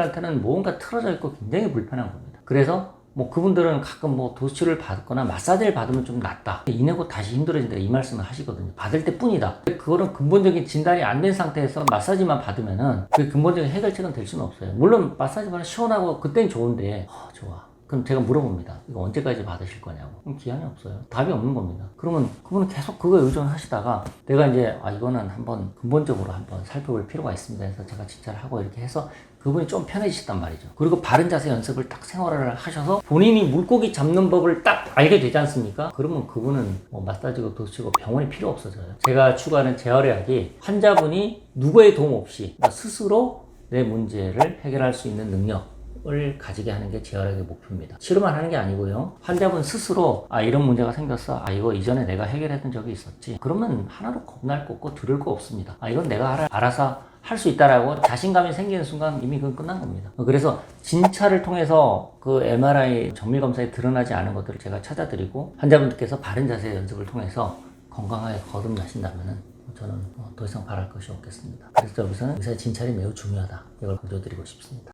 그들한테는 뭔가 틀어져 있고 굉장히 불편한 겁니다. 그래서 뭐 그분들은 가끔 뭐 도수치를 받거나 마사지를 받으면 좀 낫다. 이내고 다시 힘들어진다. 이 말씀을 하시거든요. 받을 때 뿐이다. 그거는 근본적인 진단이 안 된 상태에서 마사지만 받으면은 그 근본적인 해결책은 될 수는 없어요. 물론 마사지 받으면 시원하고 그땐 좋은데, 아, 좋아. 그럼 제가 물어봅니다. 이거 언제까지 받으실 거냐고. 그럼 기한이 없어요. 답이 없는 겁니다. 그러면 그분은 계속 그거에 의존하시다가 내가 이제 아 이거는 한번 근본적으로 한번 살펴볼 필요가 있습니다. 해서 제가 진찰을 하고 이렇게 해서 그분이 좀 편해지셨단 말이죠. 그리고 바른 자세 연습을 딱 생활을 하셔서 본인이 물고기 잡는 법을 딱 알게 되지 않습니까? 그러면 그분은 뭐 마사지고 도수치고 병원이 필요 없어져요. 제가 추구하는 재활의학이 환자분이 누구의 도움 없이 스스로 내 문제를 해결할 수 있는 능력 을 가지게 하는 게 재활학의 목표입니다. 치료만 하는 게 아니고요. 환자분 스스로 아 이런 문제가 생겼어. 아 이거 이전에 내가 해결했던 적이 있었지. 그러면 하나도 겁날 거 없고 들을 거 없습니다. 아 이건 내가 알아, 알아서 할 수 있다라고 자신감이 생기는 순간 이미 그건 끝난 겁니다. 그래서 진찰을 통해서 그 MRI 정밀 검사에 드러나지 않은 것들을 제가 찾아드리고 환자분들께서 바른 자세 연습을 통해서 건강하게 거듭나신다면은 저는 뭐더 이상 바랄 것이 없겠습니다. 그래서 여기서는 의사의 진찰이 매우 중요하다. 이걸 강조드리고 싶습니다.